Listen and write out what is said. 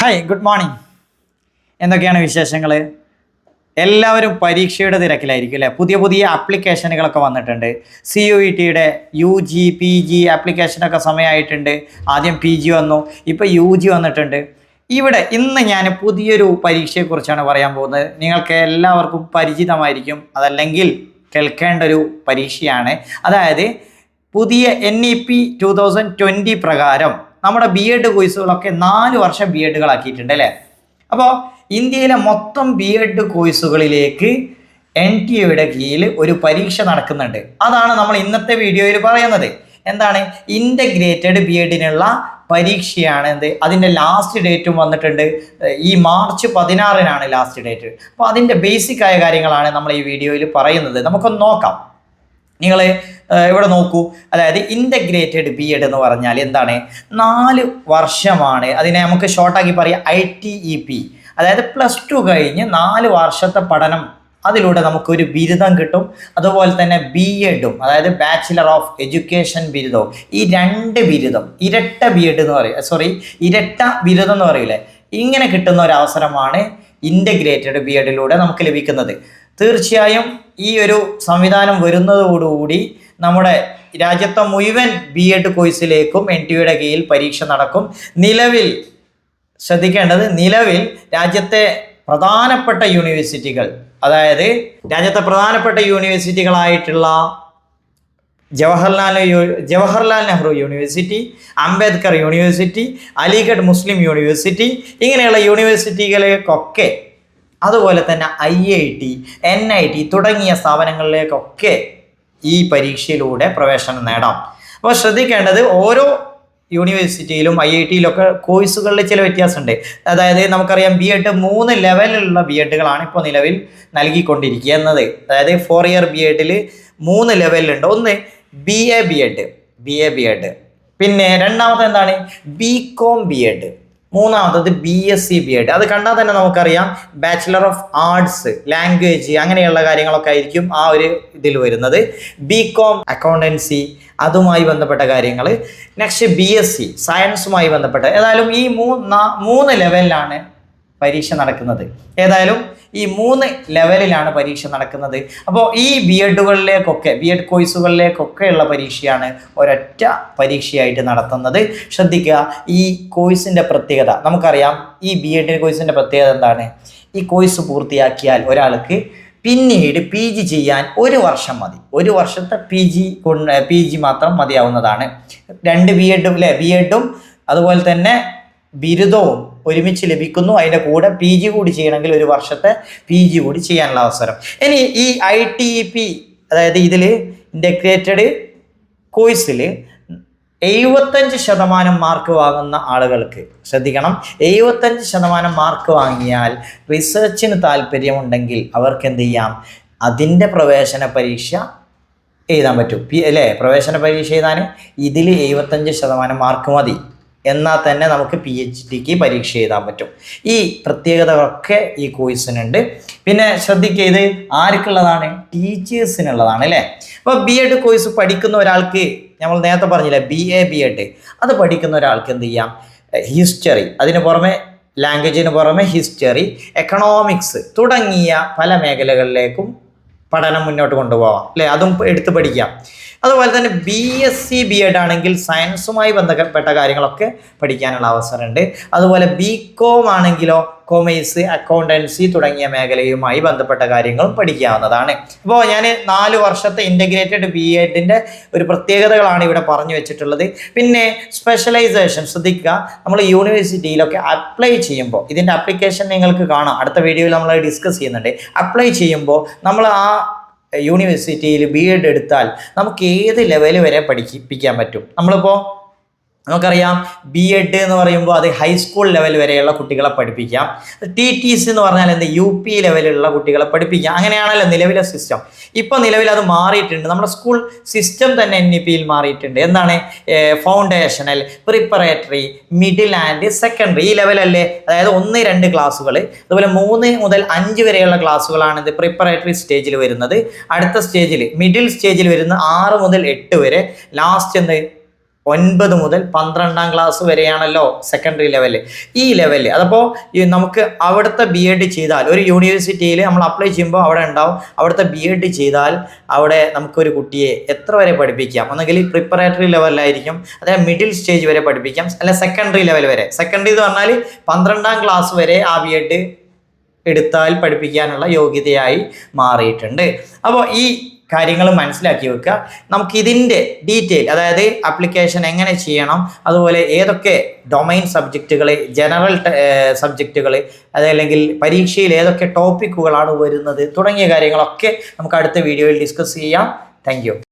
Hi good morning എന്തൊക്കെയാണ് വിശേഷങ്ങൾ എല്ലാവരും പരീക്ഷയുടെ തിരക്കിലായിരിക്കും അല്ലേ? പുതിയ പുതിയ ആപ്ലിക്കേഷനുകളൊക്കെ വന്നിട്ടുണ്ട്. സി യു ഇ ടിയുടെ യു ജി പി ജി ആപ്ലിക്കേഷനൊക്കെ സമയമായിട്ടുണ്ട്. ആദ്യം പി ജി വന്നു ഇപ്പോൾ യു ജി വന്നിട്ടുണ്ട്. ഇവിടെ ഇന്ന് ഞാൻ പുതിയൊരു പരീക്ഷയെക്കുറിച്ചാണ് പറയാൻ പോകുന്നത്. നിങ്ങൾക്ക് എല്ലാവർക്കും പരിചിതമായിരിക്കും. അതല്ലെങ്കിൽ കേൾക്കേണ്ട ഒരു പരീക്ഷയാണ്. അതായത് പുതിയ N E P two thousand twenty പ്രകാരം നമ്മുടെ ബി എഡ് കോഴ്സുകളൊക്കെ നാല് വർഷം ബി എഡുകളാക്കിയിട്ടുണ്ട് അല്ലേ? അപ്പോൾ ഇന്ത്യയിലെ മൊത്തം ബി എഡ് കോഴ്സുകളിലേക്ക് എൻ ടി എയുടെ കീഴിൽ ഒരു പരീക്ഷ നടക്കുന്നുണ്ട്. അതാണ് നമ്മൾ ഇന്നത്തെ വീഡിയോയിൽ പറയുന്നത്. എന്താണ്? ഇന്റഗ്രേറ്റഡ് ബി എഡിനുള്ള പരീക്ഷയാണ് എന്ത്? അതിന്റെ ലാസ്റ്റ് ഡേറ്റും വന്നിട്ടുണ്ട്. ഈ മാർച്ച് പതിനാറിനാണ് ലാസ്റ്റ് ഡേറ്റ് അപ്പോൾ അതിന്റെ ബേസിക് ആയ കാര്യങ്ങളാണ് നമ്മൾ ഈ വീഡിയോയിൽ പറയുന്നത്. നമുക്കൊന്ന് നോക്കാം. നിങ്ങൾ ഇവിടെ നോക്കൂ. അതായത് ഇന്റഗ്രേറ്റഡ് ബി എഡ് എന്ന് പറഞ്ഞാൽ എന്താണ്? നാല് വർഷമാണ്. അതിനെ നമുക്ക് ഷോർട്ടാക്കി പറയാം ഐ ടി ഇ പി അതായത് പ്ലസ് ടു കഴിഞ്ഞ് നാല് വർഷത്തെ പഠനം അതിലൂടെ നമുക്കൊരു ബിരുദം കിട്ടും. അതുപോലെ തന്നെ ബി എഡും അതായത് ബാച്ചിലർ ഓഫ് എഡ്യൂക്കേഷൻ ബിരുദവും ഈ രണ്ട് ബിരുദം ഇരട്ട ബി എഡ് എന്ന് പറയും സോറി ഇരട്ട ബിരുദം എന്ന് പറയില്ലേ ഇങ്ങനെ കിട്ടുന്ന ഒരു അവസരമാണ് ഇന്റഗ്രേറ്റഡ് ബി എഡിലൂടെ നമുക്ക് ലഭിക്കുന്നത്. തീർച്ചയായും ഈ ഒരു സംവിധാനം വരുന്നതോടുകൂടി നമ്മുടെ രാജ്യത്തെ മുഴുവൻ ബി എഡ് കോഴ്സിലേക്കും എൻ ടി യുടെ കീഴിൽ പരീക്ഷ നടക്കും. നിലവിൽ ശ്രദ്ധിക്കേണ്ടത് നിലവിൽ രാജ്യത്തെ പ്രധാനപ്പെട്ട യൂണിവേഴ്സിറ്റികൾ അതായത് രാജ്യത്തെ പ്രധാനപ്പെട്ട യൂണിവേഴ്സിറ്റികളായിട്ടുള്ള Jawaharlal Jawaharlal Nehru university Ambedkar university Aligarh Muslim university ഇങ്ങനെയുള്ള യൂണിവേഴ്സിറ്റികളിലേക്കൊക്കെ അതുപോലെ തന്നെ I I T N I T തുടങ്ങിയ സ്ഥാപനങ്ങളിലേക്കൊക്കെ ഈ പരീക്ഷയിലൂടെ പ്രവേശനം നേടാം. അപ്പോൾ ശ്രദ്ധിക്കേണ്ടത് ഓരോ യൂണിവേഴ്സിറ്റിയിലും ഐ ഐ ടിയിലൊക്കെ കോഴ്സുകളിൽ ചില വ്യത്യാസമുണ്ട്. അതായത് നമുക്കറിയാം ബി എഡ് മൂന്ന് ലെവലിലുള്ള ബി എഡുകളാണ് ഇപ്പോൾ നിലവിൽ നൽകിക്കൊണ്ടിരിക്കുക എന്നത്. അതായത് ഫോർ ഇയർ ബി എഡിൽ മൂന്ന് ലെവലിലുണ്ട് ഒന്ന് B A B Ed B A B Ed പിന്നെ രണ്ടാമത്തെ എന്താണ്? ബി കോം ബി എഡ് മൂന്നാമത്തത് B S C B Ed അത് കണ്ടാൽ തന്നെ നമുക്കറിയാം ബാച്ചിലർ ഓഫ് ആർട്സ് ലാംഗ്വേജ് അങ്ങനെയുള്ള കാര്യങ്ങളൊക്കെ ആയിരിക്കും ആ ഒരു ഇതിൽ വരുന്നത്. ബി കോം അക്കൗണ്ടൻസി അതുമായി ബന്ധപ്പെട്ട കാര്യങ്ങൾ. നെക്സ്റ്റ് ബി എസ് സി സയൻസുമായി ബന്ധപ്പെട്ട. ഏതായാലും ഈ മൂന്ന് മൂന്ന് ലെവലിലാണ് പരീക്ഷ നടക്കുന്നത്. ഏതായാലും ഈ മൂന്ന് ലെവലിലാണ് പരീക്ഷ നടക്കുന്നത്. അപ്പോൾ ഈ ബി എഡുകളിലേക്കൊക്കെ ബി എഡ് കോഴ്സുകളിലേക്കൊക്കെയുള്ള പരീക്ഷയാണ് ഒരൊറ്റ പരീക്ഷയായിട്ട് നടത്തുന്നത്. ശ്രദ്ധിക്കുക ഈ കോഴ്സിന്റെ പ്രത്യേകത നമുക്കറിയാം ഈ ബി എഡ് കോഴ്സിന്റെ പ്രത്യേകത എന്താണ്? ഈ കോഴ്സ് പൂർത്തിയാക്കിയാൽ ഒരാൾക്ക് പിന്നീട് പി ജി ചെയ്യാൻ ഒരു വർഷം മതി. ഒരു വർഷത്തെ പി ജി കൊണ്ട് പി ജി മാത്രം മതിയാവുന്നതാണ്. രണ്ട് ബി എഡും അല്ലേ ബി എഡും അതുപോലെ തന്നെ ബിരുദവും ഒരുമിച്ച് ലഭിക്കുന്നു. അതിന്റെ കൂടെ പി ജി കൂടി ചെയ്യണമെങ്കിൽ ഒരു വർഷത്തെ പി ജി കൂടി ചെയ്യാനുള്ള അവസരം. ഇനി ഈ ഐ ടി ഇ പി അതായത് ഇതിൽ ഇന്റഗ്രേറ്റഡ് കോഴ്സിൽ എഴുപത്തഞ്ച് ശതമാനം മാർക്ക് വാങ്ങുന്ന ആളുകൾക്ക് ശ്രദ്ധിക്കണം എഴുപത്തഞ്ച് ശതമാനം മാർക്ക് വാങ്ങിയാൽ റിസർച്ചിന് താല്പര്യമുണ്ടെങ്കിൽ അവർക്ക് എന്ത് ചെയ്യാം? അതിന്റെ പ്രവേശന പരീക്ഷ എഴുതാൻ പറ്റും. അല്ലേ? പ്രവേശന പരീക്ഷ എഴുതാൻ ഇതിൽ എഴുപത്തഞ്ച് ശതമാനം മാർക്ക് മതി. എന്നാൽ തന്നെ നമുക്ക് പി എച്ച് ഡിക്ക് പരീക്ഷ എഴുതാൻ പറ്റും. ഈ പ്രത്യേകതകളൊക്കെ ഈ കോഴ്സിനുണ്ട് പിന്നെ ശ്രദ്ധിക്കുക ഇത് ആർക്കുള്ളതാണ്? ടീച്ചേഴ്സിനുള്ളതാണ് അല്ലേ? അപ്പോൾ ബി എഡ് കോഴ്സ് പഠിക്കുന്ന ഒരാൾക്ക് നമ്മൾ നേരത്തെ പറഞ്ഞില്ലേ ബി എ ബി എഡ് അത് പഠിക്കുന്ന ഒരാൾക്ക് എന്ത് ചെയ്യാം? ഹിസ്റ്ററി അതിന് പുറമെ ലാംഗ്വേജിന് പുറമെ ഹിസ്റ്ററി എക്കണോമിക്സ് തുടങ്ങിയ പല മേഖലകളിലേക്കും പഠനം മുന്നോട്ട് കൊണ്ടുപോകാം അല്ലേ? അതും എടുത്ത് പഠിക്കാം. അതുപോലെ തന്നെ B S C B Ed ആണെങ്കിൽ സയൻസുമായി ബന്ധപ്പെട്ട കാര്യങ്ങളൊക്കെ പഠിക്കാനുള്ള അവസരമുണ്ട്. അതുപോലെ ബി കോം ആണെങ്കിലോ കൊമേഴ്സ് അക്കൗണ്ടൻസി തുടങ്ങിയ മേഖലയുമായി ബന്ധപ്പെട്ട കാര്യങ്ങളും പഠിക്കാവുന്നതാണ്. അപ്പോൾ ഞാൻ നാല് വർഷത്തെ ഇന്റഗ്രേറ്റഡ് ബി എഡിന്റെ ഒരു പ്രത്യേകതകളാണ് ഇവിടെ പറഞ്ഞു വെച്ചിട്ടുള്ളത്. പിന്നെ സ്പെഷ്യലൈസേഷൻ ശ്രദ്ധിക്കുക. നമ്മൾ യൂണിവേഴ്സിറ്റിയിലൊക്കെ അപ്ലൈ ചെയ്യുമ്പോൾ ഇതിന്റെ അപ്ലിക്കേഷൻ നിങ്ങൾക്ക് കാണാം. അടുത്ത വീഡിയോയിൽ നമ്മൾ ഡിസ്കസ് ചെയ്യുന്നുണ്ട്. അപ്ലൈ ചെയ്യുമ്പോൾ നമ്മൾ ആ യൂണിവേഴ്സിറ്റിയിൽ ബി എഡ് എടുത്താൽ നമുക്ക് ഏത് ലെവൽ വരെ പഠിപ്പിക്കാൻ പറ്റും? നമ്മളിപ്പോൾ നമുക്കറിയാം ബി എഡ് എന്ന് പറയുമ്പോൾ അത് ഹൈസ്കൂൾ ലെവൽ വരെയുള്ള കുട്ടികളെ പഠിപ്പിക്കാം. ടി ടി സി എന്ന് പറഞ്ഞാൽ എന്ത്? യു പി ലെവലിലുള്ള കുട്ടികളെ പഠിപ്പിക്കാം. അങ്ങനെയാണല്ലോ നിലവിലെ സിസ്റ്റം ഇപ്പോൾ നിലവിൽ അത് മാറിയിട്ടുണ്ട്. നമ്മുടെ സ്കൂൾ സിസ്റ്റം തന്നെ എൻ ഇ പിയിൽ മാറിയിട്ടുണ്ട്. എന്താണ്? Foundational preparatory middle and secondary ഈ ലെവലല്ലേ അതായത് ഒന്ന് രണ്ട് ക്ലാസ്സുകൾ അതുപോലെ മൂന്ന് മുതൽ അഞ്ച് വരെയുള്ള ക്ലാസ്സുകളാണ് ഇത് പ്രിപ്പറേറ്ററി സ്റ്റേജിൽ വരുന്നത്. അടുത്ത സ്റ്റേജിൽ മിഡിൽ സ്റ്റേജിൽ വരുന്ന ആറ് മുതൽ എട്ട് വരെ. ലാസ്റ്റ് എന്ത്? ഒൻപത് മുതൽ പന്ത്രണ്ടാം ക്ലാസ് വരെയാണല്ലോ സെക്കൻഡറി ലെവൽ ഈ ലെവൽ അതപ്പോൾ നമുക്ക് അവിടുത്തെ ബി എഡ് ചെയ്താൽ ഒരു യൂണിവേഴ്സിറ്റിയിൽ നമ്മൾ അപ്ലൈ ചെയ്യുമ്പോൾ അവിടെ ഉണ്ടാവും. അവിടുത്തെ ബി എഡ് ചെയ്താൽ അവിടെ നമുക്കൊരു കുട്ടിയെ എത്ര വരെ പഠിപ്പിക്കാം? ഒന്നെങ്കിൽ പ്രിപ്പറേറ്ററി ലെവലിലായിരിക്കും അതായത് മിഡിൽ സ്റ്റേജ് വരെ പഠിപ്പിക്കാം അല്ലെ സെക്കൻഡറി ലെവൽ വരെ. സെക്കൻഡറി എന്ന് പറഞ്ഞാൽ പന്ത്രണ്ടാം ക്ലാസ് വരെ ആ ബി എഡ് എടുത്താൽ പഠിപ്പിക്കാനുള്ള യോഗ്യതയായി മാറിയിട്ടുണ്ട്. അപ്പോൾ ഈ കാര്യങ്ങൾ മനസ്സിലാക്കി വെക്കുക. നമുക്ക് ഇതിന്റെ ഡീറ്റെയിൽ അതായത് അപ്ലിക്കേഷൻ എങ്ങനെ ചെയ്യണം അതുപോലെ ഏതൊക്കെ ഡൊമൈൻ സബ്ജക്റ്റുകൾ ജനറൽ സബ്ജക്റ്റുകൾ അതല്ലെങ്കിൽ പരീക്ഷയിൽ ഏതൊക്കെ ടോപ്പിക്കുകളാണ് വരുന്നത് തുടങ്ങിയ കാര്യങ്ങളൊക്കെ നമുക്ക് അടുത്ത വീഡിയോയിൽ ഡിസ്കസ് ചെയ്യാം. താങ്ക്